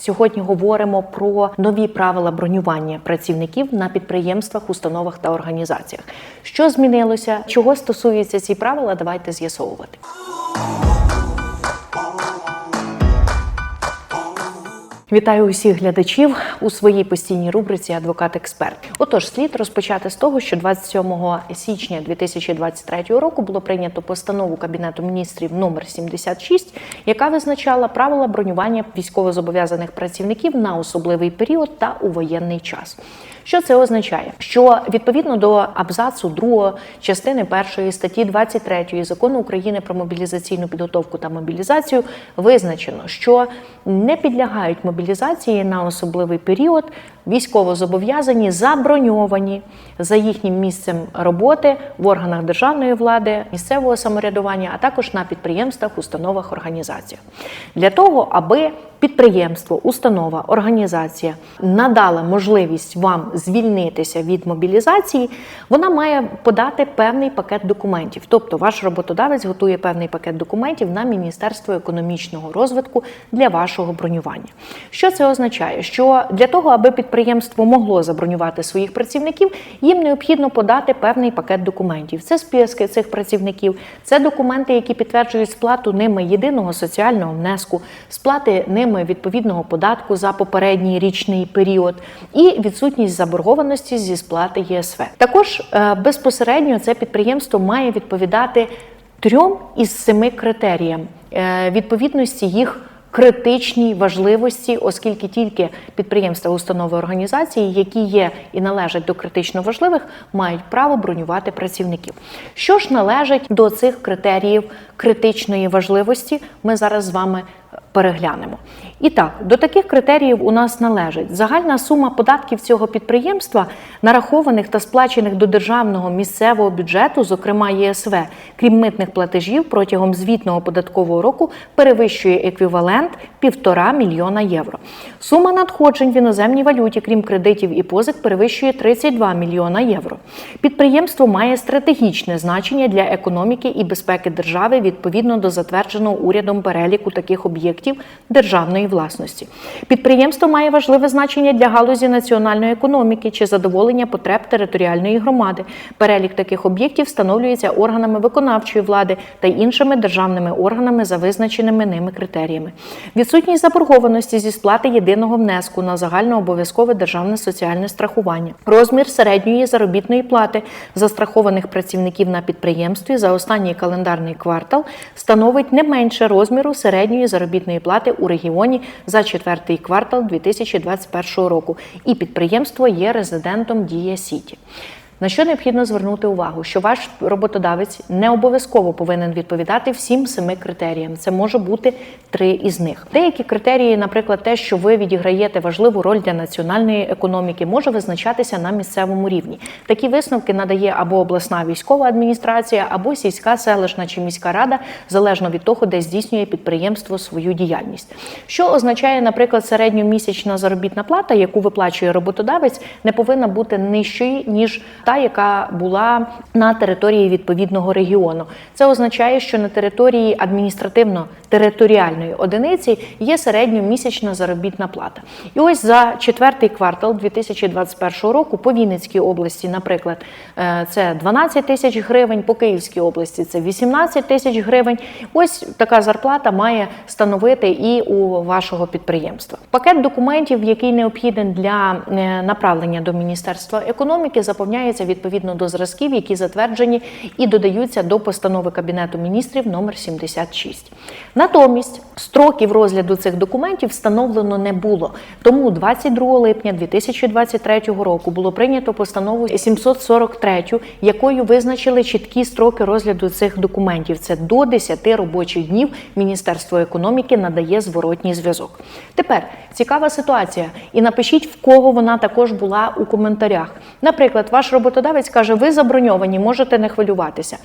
Сьогодні говоримо про нові правила бронювання працівників на підприємствах, установах та організаціях. Що змінилося? Чого стосуються ці правила? Давайте з'ясовувати. Вітаю усіх глядачів у своїй постійній рубриці Адвокат-експерт. Отож, слід розпочати з того, що 27 січня 2023 року було прийнято постанову Кабінету міністрів номер 76, яка визначала правила бронювання військовозобов'язаних працівників на особливий період та у воєнний час. Що це означає? Що відповідно до абзацу 2 частини 1 статті 23 закону України про мобілізаційну підготовку та мобілізацію визначено, що не підлягають мобілізації на особливий період військовозобов'язані заброньовані за їхнім місцем роботи в органах державної влади, місцевого самоврядування, а також на підприємствах, установах, організаціях. Для того, аби підприємство, установа, організація надала можливість вам звільнитися від мобілізації, вона має подати певний пакет документів. Тобто, ваш роботодавець готує певний пакет документів на Міністерство економічного розвитку для вашого бронювання. Що це означає? Що для того, аби підприємство могло забронювати своїх працівників, їм необхідно подати певний пакет документів. Це списки цих працівників, це документи, які підтверджують сплату ними єдиного соціального внеску, сплати ними відповідного податку за попередній річний період і відсутність заборгованості зі сплати ЄСВ. Також е, безпосередньо це підприємство має відповідати трьом із семи критеріям е, відповідності їх критичній важливості, оскільки тільки підприємства, установи організації, які є і належать до критично важливих, мають право бронювати працівників. Що ж належить до цих критеріїв критичної важливості, ми зараз з вами переглянемо. І так, до таких критеріїв у нас належить загальна сума податків цього підприємства, нарахованих та сплачених до державного місцевого бюджету, зокрема ЄСВ, крім митних платежів протягом звітного податкового року перевищує еквівалент півтора мільйона євро. Сума надходжень в іноземній валюті, крім кредитів і позик, перевищує 32 мільйона євро. Підприємство має стратегічне значення для економіки і безпеки держави відповідно до затвердженого урядом переліку таких об'єктів державної власності. Підприємство має важливе значення для галузі національної економіки чи задоволення потреб територіальної громади. Перелік таких об'єктів встановлюється органами виконавчої влади та іншими державними органами за визначеними ними критеріями. Відсутність заборгованості зі сплати єдиного внеску на загальнообов'язкове державне соціальне страхування, розмір середньої заробітної плати застрахованих працівників на підприємстві за останній календарний квартал становить не менше розміру середньої заробітної плати у регіоні за четвертий квартал 2021 року, і підприємство є резидентом Дія Сіті. На що необхідно звернути увагу, що ваш роботодавець не обов'язково повинен відповідати всім семи критеріям. Це може бути три із них. Деякі критерії, наприклад, те, що ви відіграєте важливу роль для національної економіки, може визначатися на місцевому рівні. Такі висновки надає або обласна військова адміністрація, або сільська селищна чи міська рада, залежно від того, де здійснює підприємство свою діяльність. Що означає, наприклад, середньомісячна заробітна плата, яку виплачує роботодавець, не повинна бути нижчою ніж та, яка була на території відповідного регіону. Це означає, що на території адміністративно-територіальної одиниці є середньомісячна заробітна плата. І ось за четвертий квартал 2021 року по Вінницькій області, наприклад, е, це 12 тисяч гривень, по Київській області це 18 тисяч гривень. Ось така зарплата має становити і у вашого підприємства. Пакет документів, який необхідний для е, направлення до Міністерства економіки, заповняється відповідно до зразків, які затверджені і додаються до постанови Кабінету міністрів номер 76. Натомість строків розгляду цих документів встановлено не було. Тому 22 липня 2023 року було прийнято постанову 743, якою визначили чіткі строки розгляду цих документів. Це до 10 робочих днів Міністерство економіки надає зворотній зв'язок. Тепер цікава ситуація, і напишіть, в кого вона також була у коментарях. Наприклад, ваш роботодавець каже, ви заброньовані, можете не хвилюватися.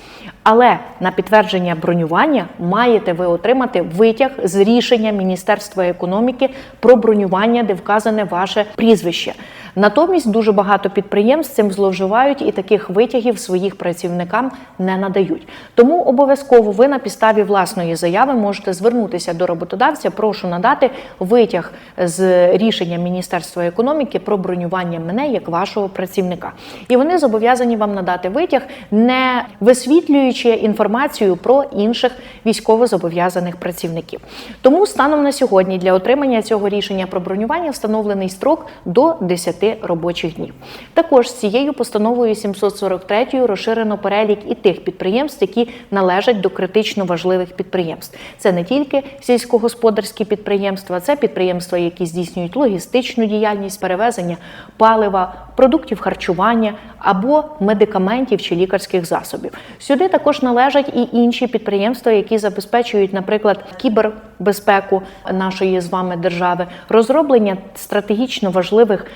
Але на підтвердження бронювання маєте ви отримати витяг з рішення Міністерства економіки про бронювання, де вказане ваше прізвище. Натомість дуже багато підприємств цим зловживають і таких витягів своїх працівникам не надають. Тому обов'язково ви на підставі власної заяви можете звернутися до роботодавця. Прошу надати витяг з рішення Міністерства економіки про бронювання мене як вашого працівника. І вони зобов'язані вам надати витяг, не висвітлюючи інформацію про інших військовозобов'язаних працівників. Тому станом на сьогодні для отримання цього рішення про бронювання встановлений строк до 10 робочих днів. Також з цією постановою 743 розширено перелік і тих підприємств, які належать до критично важливих підприємств. Це не тільки сільськогосподарські підприємства, це підприємства, які здійснюють логістичну діяльність, перевезення палива, продуктів харчування або медикаментів чи лікарських засобів. Сюди також належать і інші підприємства, які забезпечують, наприклад, кібербезпеку нашої з вами держави, розроблення стратегічно важливих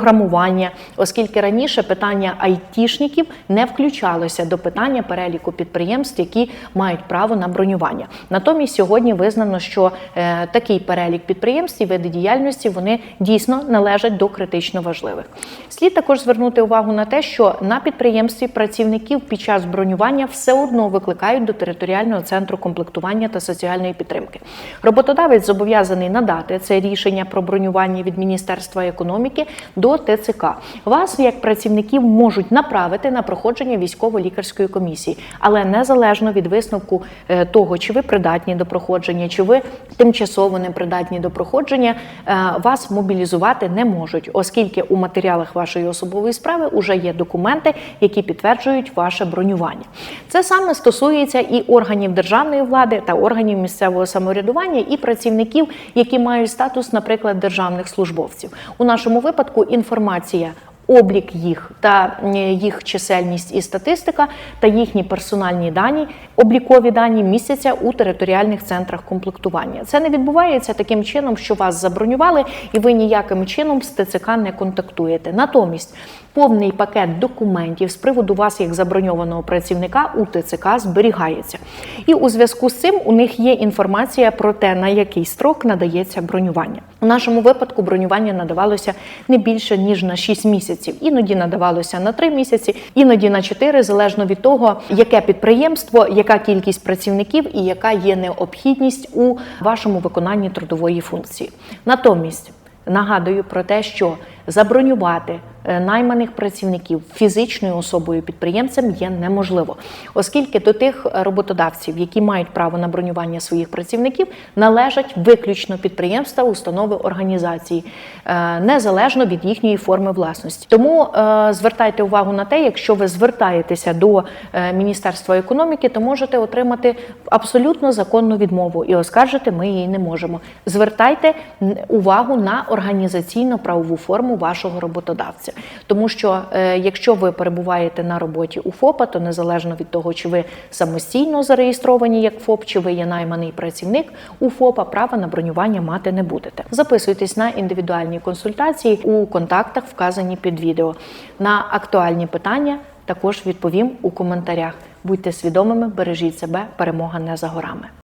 програмування, оскільки раніше питання айтішників не включалося до питання переліку підприємств, які мають право на бронювання. Натомість сьогодні визнано, що е, такий перелік підприємств і види діяльності вони дійсно належать до критично важливих. Слід також звернути увагу на те, що на підприємстві працівників під час бронювання все одно викликають до територіального центру комплектування та соціальної підтримки. Роботодавець зобов'язаний надати це рішення про бронювання від Міністерства економіки до ТЦК. Вас як працівників можуть направити на проходження військово-лікарської комісії, але незалежно від висновку е, того, чи ви придатні до проходження, чи ви тимчасово не придатні до проходження, е, вас мобілізувати не можуть, оскільки у матеріалах вашої особової справи вже є документи, які підтверджують ваше бронювання. Це саме стосується і органів державної влади та органів місцевого самоврядування, і працівників, які мають статус, наприклад, державних службовців. У нашому випадку інформація. Облік їх та їх чисельність і статистика та їхні персональні дані, облікові дані містяться у територіальних центрах комплектування. Це не відбувається таким чином, що вас забронювали, і ви ніяким чином з ТЦК не контактуєте. Натомість повний пакет документів з приводу вас як заброньованого працівника у ТЦК зберігається. І у зв'язку з цим у них є інформація про те, на який строк надається бронювання. У нашому випадку бронювання надавалося не більше ніж на 6 місяців. Іноді надавалося на 3 місяці, іноді на 4, залежно від того, яке підприємство, яка кількість працівників і яка є необхідність у вашому виконанні трудової функції. Натомість нагадую про те, що забронювати е, найманих працівників фізичною особою підприємцем є неможливо, оскільки до тих роботодавців, які мають право на бронювання своїх працівників, належать виключно підприємства, установи організації, е, незалежно від їхньої форми власності. Тому е, звертайте увагу на те, якщо ви звертаєтеся до Міністерства економіки, то можете отримати абсолютно законну відмову і оскаржити ми її не можемо. Звертайте увагу на організаційно-правову форму вашого роботодавця, тому що е, якщо ви перебуваєте на роботі у ФОПа, то незалежно від того, чи ви самостійно зареєстровані як ФОП, чи ви є найманий працівник у ФОПа, права на бронювання мати не будете. Записуйтесь на індивідуальні консультації у контактах, вказані під відео. На актуальні питання також відповім у коментарях. Будьте свідомими, бережіть себе, перемога не за горами.